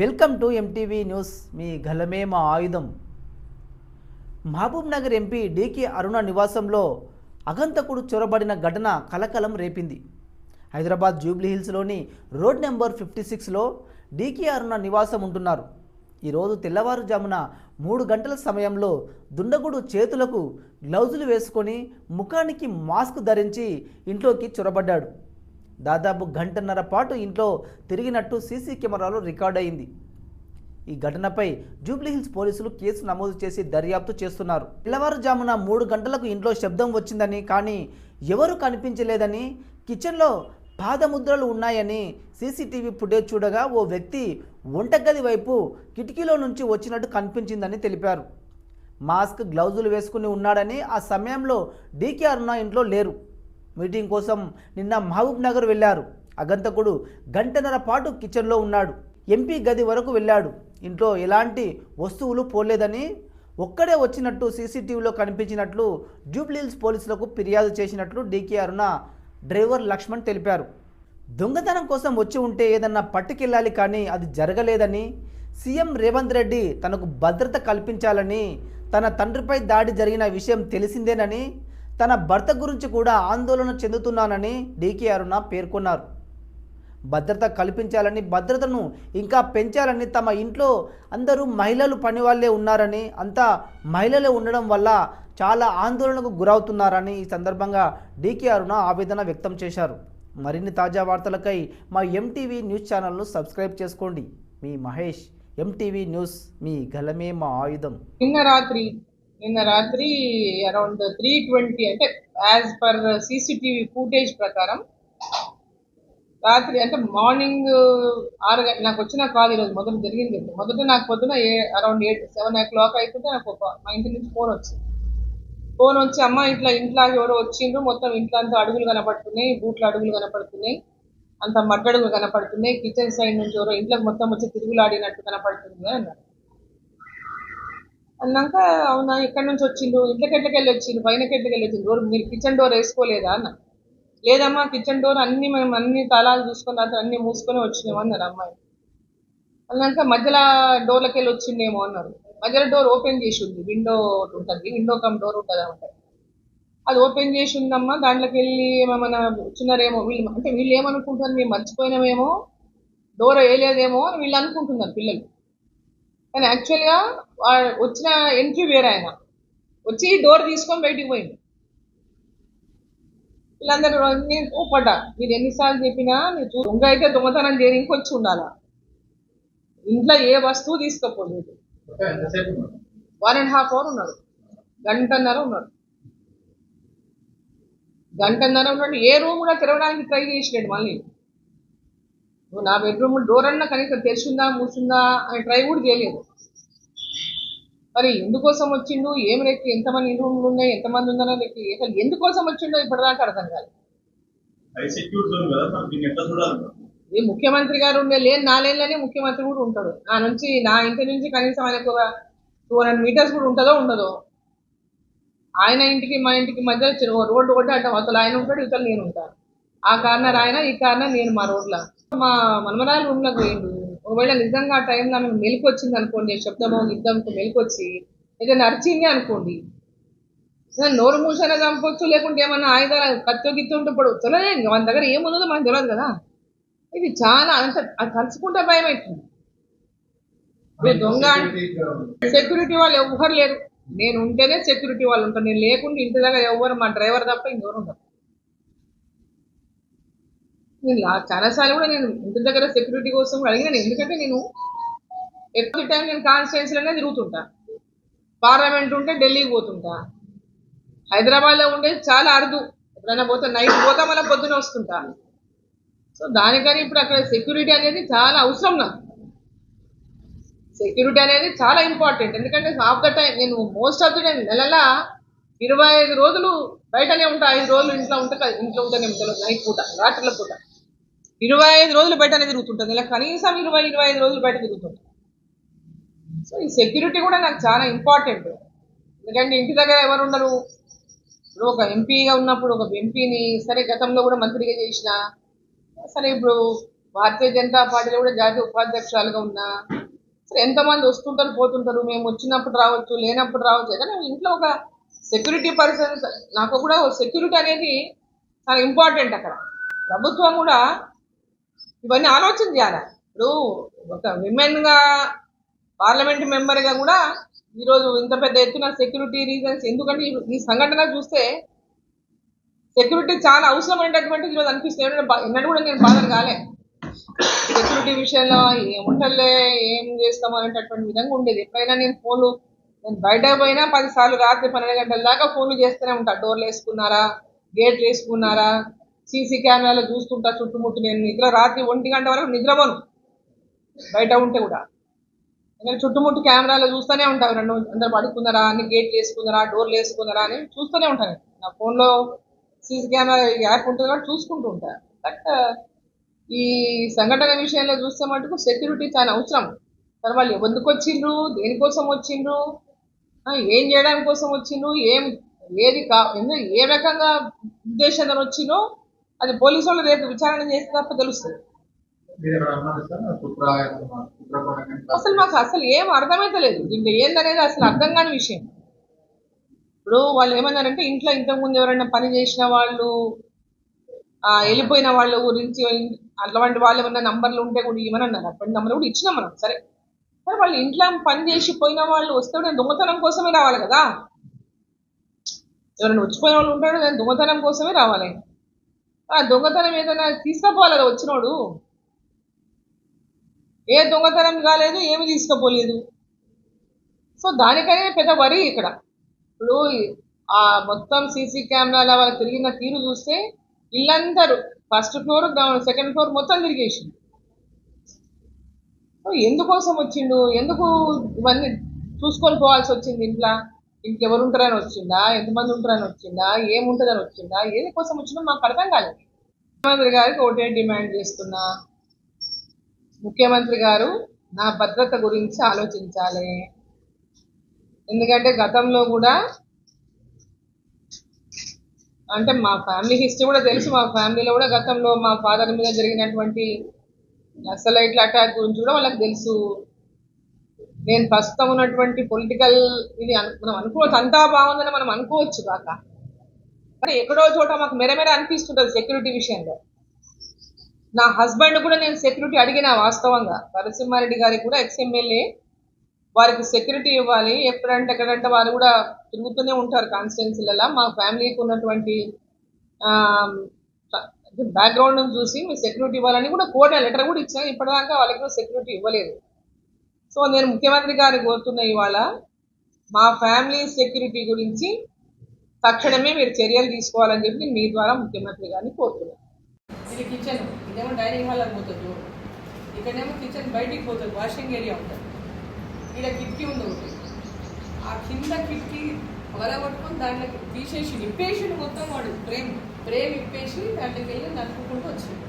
Welcome to MTV news. మీ గలమే మా ఆయుధం. Mahabubnagar MP DK Aruna నివాసంలో అగంతకుడు చొరబడిన ఘటన కలకలం రేపింది. హైదరాబాద్ జూబ్లీ హిల్స్లోని రోడ్ నెంబర్ ఫిఫ్టీ సిక్స్లో డీకే అరుణ నివాసం ఉంటున్నారు. ఈరోజు తెల్లవారుజామున మూడు గంటల సమయంలో దుండగుడు చేతులకు గ్లౌజులు వేసుకొని ముఖానికి మాస్క్ ధరించి ఇంట్లోకి చొరబడ్డాడు. దాదాపు గంటన్నర పాటు ఇంట్లో తిరిగినట్టు సీసీ కెమెరాలో రికార్డ్ అయింది. ఈ ఘటనపై జూబ్లీహిల్స్ పోలీసులు కేసు నమోదు చేసి దర్యాప్తు చేస్తున్నారు. తెల్లవారుజామున మూడు గంటలకు ఇంట్లో శబ్దం వచ్చిందని కానీ ఎవరు కనిపించలేదని కిచెన్లో పాదముద్రలు ఉన్నాయని సీసీటీవీ ఫుటేజ్ చూడగా ఓ వ్యక్తి వంటగది వైపు కిటికీలో నుంచి వచ్చినట్టు కనిపించిందని తెలిపారు. మాస్క్ గ్లౌజులు వేసుకుని ఉన్నాడని ఆ సమయంలో డీకే అరుణ ఇంట్లో లేరు. మీటింగ్ కోసం నిన్న మహబూబ్ నగర్ వెళ్ళారు. అగంతకుడు గంటన్నర పాటు కిచెన్లో ఉన్నాడు. ఎంపీ గది వరకు వెళ్ళాడు. ఇంట్లో ఎలాంటి వస్తువులు పోలేదని ఒక్కడే వచ్చినట్టు సీసీటీవీలో కనిపించినట్లు జూబ్లీహిల్స్ పోలీసులకు ఫిర్యాదు చేసినట్లు డీకే అరుణ డ్రైవర్ లక్ష్మణ్ తెలిపారు. దొంగతనం కోసం వచ్చి ఉంటే ఏదన్నా పట్టుకెళ్ళాలి కానీ అది జరగలేదని సీఎం రేవంత్ రెడ్డి తనకు భద్రత కల్పించాలని తన తండ్రిపై దాడి జరిగిన విషయం తెలిసిందేనని తన భర్త గురించి కూడా ఆందోళన చెందుతున్నానని డీకే అరుణ పేర్కొన్నారు. భద్రత కల్పించాలని భద్రతను ఇంకా పెంచాలని తమ ఇంట్లో అందరూ మహిళలు పనివాళ్ళే ఉన్నారని అంతా మహిళలే ఉండడం వల్ల చాలా ఆందోళనకు గురవుతున్నారని ఈ సందర్భంగా డీకే అరుణ ఆవేదన వ్యక్తం చేశారు. మరిన్ని తాజా వార్తలకై మా ఎంటీవీ న్యూస్ ఛానల్ను సబ్స్క్రైబ్ చేసుకోండి. మీ మహేష్ ఎంటీవీ న్యూస్ మీ గలమే మా ఆయుధం. నిన్న రాత్రి నిన్న రాత్రి అరౌండ్ త్రీ ట్వంటీ అంటే యాజ్ పర్ సీసీటీవీ ఫుటేజ్ ప్రకారం రాత్రి అంటే మార్నింగ్ ఆరు గంట నాకు వచ్చిన కాల్ ఈరోజు మొదట జరిగింది. మొదట నాకు పొద్దున ఏ around eight seven o'clock అయిపోతే నాకు మా ఇంటి నుంచి ఫోన్ వచ్చింది. ఫోన్ వచ్చి అమ్మ ఇట్లా ఇంట్లో ఎవరో వచ్చిండ్రు మొత్తం ఇంట్లో అంతా అడుగులు కనపడుతున్నాయి బూట్ల అడుగులు కనపడుతున్నాయి అంత మడ్డడుగులు కనపడుతున్నాయి కిచెన్ సైడ్ నుంచి ఎవరో ఇంట్లోకి మొత్తం వచ్చి తిరుగులాడినట్టు కనపడుతుంది అన్నారు. అన్నాక అవునా ఎక్కడి నుంచి వచ్చిండు ఇంట్లోకి వెళ్ళి వచ్చిండు పైనకి వెళ్ళి వచ్చిండు డోర్ మీరు కిచెన్ డోర్ వేసుకోలేదా అన్న. లేదమ్మా కిచెన్ డోర్ అన్ని మేము అన్ని తాళాలు చూసుకొని తర్వాత అన్ని మూసుకొని వచ్చినాము అన్నారు అమ్మాయి. అన్నాక మధ్యలో డోర్లకి వెళ్ళి వచ్చిండేమో అన్నారు. మధ్యలో డోర్ ఓపెన్ చేసి ఉంది విండో ఉంటుంది. విండో కమ్ డోర్ ఉంటుంది అన్నమాట అది ఓపెన్ చేసి ఉందమ్మా దాంట్లోకి వెళ్ళి ఏమైనా వచ్చినారేమో వీళ్ళు అంటే వీళ్ళు ఏమనుకుంటారు మేము మర్చిపోయినామేమో డోర్ వేయలేదేమో అని వీళ్ళు అనుకుంటున్నారు పిల్లలు. కానీ యాక్చువల్గా వచ్చిన ఎంట్రీ వేరే ఆయన. వచ్చి డోర్ తీసుకొని బయటికి పోయింది. వీళ్ళందరూ నేను కోపడ్డా మీరు ఎన్నిసార్లు చెప్పినా మీరు దొంగ అయితే దొంగతనం చేరి ఇంకొచ్చి ఉండాలా? ఇంట్లో ఏ వస్తువు తీసుకోపోలేదు వన్ అండ్ హాఫ్ అవర్ ఉన్నాడు. గంటన్నర ఉన్నాడు. గంటన్నర ఉన్నాడు ఏ రూమ్ కూడా తెరవడానికి ట్రై చేసినాడు మళ్ళీ. నువ్వు నా బెడ్రూమ్ డోర్ అన్నా కనీసం తెరిచిందా మూసిందా అని ట్రై కూడా చేయలేదు. మరి ఎందుకోసం వచ్చిండు? ఏం లెక్క ఎంతమంది రూమ్లు ఉన్నాయి? ఎంతమంది ఉన్నారో అసలు ఎందుకోసం వచ్చిండో ఇప్పటిదాకా అర్థం కాదు అది ఈ ముఖ్యమంత్రి గారు ఉండే లేని నాలేళ్ళనే ముఖ్యమంత్రి కూడా ఉంటాడు. నా నుంచి నా ఇంటి నుంచి కనీసం ఆయనకు ఒక టూ హండ్రెడ్ మీటర్స్ కూడా ఉంటుందో ఉండదో. ఆయన ఇంటికి మా ఇంటికి మధ్య రోడ్డు కూడా అంటే అసలు ఆయన ఉంటాడు ఇతరులు నేను ఉంటాను. ఆ కార్నర్ ఆయన ఈ కార్నర్ నేను మా రోడ్లో. మా మనమరాలు రూమ్లోకి పోయిండు ఒకవేళ నిజంగా ఆ టైంలో ఆమెకు మెలకు వచ్చింది అనుకోండి శబ్దమో యుద్ధంకు మెలకు వచ్చి ఏదైనా నరిచింది అనుకోండి నోరు మూసైనా చంపొచ్చు లేకుంటే ఏమన్నా ఆయుధాలు కత్తో గిత్తో ఉంటే ఇప్పుడు తెలియదు మన దగ్గర ఏముందో మనకు తెలియదు కదా. ఇది చాలా అంత అది తలుచుకుంటే భయం అవుతుంది దొంగ సెక్యూరిటీ వాళ్ళు ఎవ్వరు లేరు. నేను ఉంటేనే సెక్యూరిటీ వాళ్ళు ఉంటారు. నేను లేకుండా ఇంటి దగ్గర ఎవ్వరు మా డ్రైవర్ తప్ప ఇంకెవరు ఉండరు. నేను చాలాసార్లు కూడా నేను ఇంటి దగ్గర సెక్యూరిటీ కోసం కూడా అడిగినాను. ఎందుకంటే నేను ఎక్కువ టైం నేను కాన్స్టిట్యున్సీలోనే తిరుగుతుంటా. పార్లమెంట్ ఉంటే ఢిల్లీకి పోతుంటా. హైదరాబాద్లో ఉండేది చాలా అరుదు. ఎప్పుడైనా పోతే నైట్ పోతా మళ్ళీ పొద్దున వస్తుంటా. సో దానికని ఇప్పుడు అక్కడ సెక్యూరిటీ అనేది చాలా అవసరం నాకు. సెక్యూరిటీ అనేది చాలా ఇంపార్టెంట్ ఎందుకంటే ఆఫ్ ద టైం నేను మోస్ట్ ఆఫ్ ద టైం నెలలా ఇరవై ఐదు రోజులు బయటనే ఉంటా. ఐదు రోజులు ఇంట్లో ఉంటే ఇంట్లో ఉంటేనే ఉంటాను నైట్ పూట రాత్రుల పూట. ఇరవై ఐదు రోజులు బయటనే తిరుగుతుంటాను ఇలా కనీసం ఇరవై ఇరవై ఐదు రోజులు బయట తిరుగుతుంటాను సో ఈ సెక్యూరిటీ కూడా నాకు చాలా ఇంపార్టెంట్ ఎందుకంటే ఇంటి దగ్గర ఎవరు ఉండరు. ఇప్పుడు ఒక ఎంపీగా ఉన్నప్పుడు ఒక ఎంపీని సరే గతంలో కూడా మంత్రిగా చేసిన సరే ఇప్పుడు భారతీయ జనతా పార్టీలో కూడా జాతీయ ఉపాధ్యక్షురాలుగా ఉన్నా సరే ఎంతమంది వస్తుంటారు పోతుంటారు మేము వచ్చినప్పుడు రావచ్చు లేనప్పుడు రావచ్చు కానీ ఇంట్లో ఒక సెక్యూరిటీ పర్సన్ నాకు కూడా సెక్యూరిటీ అనేది చాలా ఇంపార్టెంట్ అక్కడ. ప్రభుత్వం కూడా ఇవన్నీ ఆలోచన చేయాలి? ఇప్పుడు ఒక విమెన్గా పార్లమెంట్ మెంబర్గా కూడా ఈరోజు ఇంత పెద్ద ఎత్తున సెక్యూరిటీ రీజన్స్ ఎందుకంటే ఈ సంఘటన చూస్తే సెక్యూరిటీ చాలా అవసరమైనటువంటి ఈరోజు అనిపిస్తుంది. ఎన్నడూ కూడా నేను బాధలు కాలే. సెక్యూరిటీ విషయంలో ఏముంటలే ఏం చేస్తాము అనేటటువంటి విధంగా ఉండేది. ఎప్పుడైనా నేను ఫోన్లు నేను బయట పోయినా పది సార్లు రాత్రి పన్నెండు గంటల దాకా ఫోన్లు చేస్తూనే ఉంటా. డోర్లు వేసుకున్నారా గేట్లు వేసుకున్నారా సీసీ కెమెరాలో చూస్తుంటా చుట్టుముట్టు నేను. నిద్ర రాత్రి ఒంటి గంట వరకు నిద్రపోను. బయట ఉంటే కూడా. నేను చుట్టుముట్టు కెమెరాలో చూస్తూనే ఉంటాను రెండు అందరు పడుకున్నారా అన్ని గేట్లు వేసుకున్నారా డోర్లు వేసుకున్నారా అని చూస్తూనే ఉంటాను నా ఫోన్లో సీసీ కెమెరా యాప్ ఉంటుంది కాబట్టి చూసుకుంటూ ఉంటాను బట్ ఈ సంఘటన విషయంలో చూస్తే మటుకు సెక్యూరిటీ చాలా అవసరం. మరి వాళ్ళు ఎందుకు వచ్చిండ్రు? దేనికోసం వచ్చిండ్రు? ఏం చేయడానికి కోసం వచ్చిండ్రు? ఏం ఏది కా ఎందు- ఏ రకంగా ఉద్దేశంతో వచ్చిందో అది పోలీసు వాళ్ళు రేపు విచారణ చేస్తే తప్ప తెలుస్తుంది. అసలు మాకు అసలు ఏం అర్థమైతలేదు. దీంట్లో ఏందనేది అసలు అర్థం కాని విషయం. ఇప్పుడు వాళ్ళు ఏమన్నారంటే ఇంట్లో ఇంతకుముందు ఎవరైనా పని చేసిన వాళ్ళు వెళ్ళిపోయిన వాళ్ళ గురించి అటువంటి వాళ్ళు ఏమన్నా నంబర్లు ఉంటే కూడా ఇవ్వమని అన్నారు అప్పటి నంబర్ కూడా ఇచ్చినాం మనం సరే. సరే వాళ్ళు ఇంట్లో పని చేసి పోయిన వాళ్ళు వస్తే నేను దొంగతనం కోసమే రావాలి కదా. ఎవరైనా వచ్చిపోయిన వాళ్ళు ఉంటాడు నేను దొంగతనం కోసమే రావాలి. ఆ దొంగతనం ఏదైనా తీసుకుపోవాలి కదా వచ్చినోడు? ఏ దొంగతనం కాలేదు ఏమి తీసుకుపోలేదు. సో దానికనే పెద్ద వరి ఇక్కడ. ఇప్పుడు ఆ మొత్తం సీసీ కెమెరాల వాళ్ళు తిరిగిన తీరు చూస్తే ఇల్లందరూ ఫస్ట్ ఫ్లోర్ సెకండ్ ఫ్లోర్ మొత్తం తిరిగేసిండు ఎందుకోసం వచ్చిండు? ఎందుకు ఇవన్నీ చూసుకొని పోవాల్సి వచ్చింది ఇంట్లో? ఇంకెవరు ఉంటారని వచ్చిందా? ఎంతమంది ఉంటారని వచ్చిందా? ఏముంటుందని వచ్చిందా? ఏది కోసం వచ్చిందో మాకు అర్థం కాలేదు. ముఖ్యమంత్రి గారికి ఒకటే డిమాండ్ చేస్తున్నా. ముఖ్యమంత్రి గారు నా భద్రత గురించి ఆలోచించాలి. ఎందుకంటే గతంలో కూడా అంటే మా ఫ్యామిలీ హిస్టరీ కూడా తెలుసు. మా ఫ్యామిలీలో కూడా గతంలో మా ఫాదర్ మీద జరిగినటువంటి నక్సలైట్ల అటాక్ గురించి కూడా వాళ్ళకి తెలుసు. నేను ప్రస్తుతం ఉన్నటువంటి పొలిటికల్ ఇది మనం అనుకోవచ్చు. అంతా బాగుందని మనం అనుకోవచ్చు కాక. కానీ ఎక్కడో చోట మాకు మెరమెర అనిపిస్తుంటుంది సెక్యూరిటీ విషయంలో. నా హస్బెండ్ కూడా నేను సెక్యూరిటీ అడిగిన వాస్తవంగా. నరసింహారెడ్డి గారికి కూడా ఎక్స్ఎమ్మెల్యే వారికి సెక్యూరిటీ ఇవ్వాలి. ఎప్పుడంటే ఎక్కడంటే వారు కూడా తిరుగుతూనే ఉంటారు కాన్స్టిట్యున్సీలలో మా ఫ్యామిలీకి ఉన్నటువంటి బ్యాక్గ్రౌండ్ చూసి మీ సెక్యూరిటీ ఇవ్వాలని కూడా కోర్టు లెటర్ కూడా ఇచ్చాను ఇప్పటిదాకా వాళ్ళకి కూడా సెక్యూరిటీ ఇవ్వలేదు. సో నేను ముఖ్యమంత్రి గారు కోరుతున్న ఇవాళ మా ఫ్యామిలీ సెక్యూరిటీ గురించి తక్షణమే మీరు చర్యలు తీసుకోవాలని చెప్పి నేను మీ ద్వారా ముఖ్యమంత్రి గారిని కోరుతున్నాను. ఇది కిచెన్ ఇదేమో డైనింగ్ హాల్ పోతుంది. ఇక్కడేమో కిచెన్ బయటికి పోతుంది. వాషింగ్ ఏరియా ఉంటుంది. ఇక్కడ కిటికీ ఉంది ఒకటి. ఆ కింద కిటికీ పగలగొట్టుకొని దాంట్లోకి తీసేసి ఇప్పేసి మొత్తం వాడు. ప్రేమ్ ప్రేమ్ ఇప్పేసి దాంట్లోకి వెళ్ళి నడుపుకుంటూ వచ్చాడు.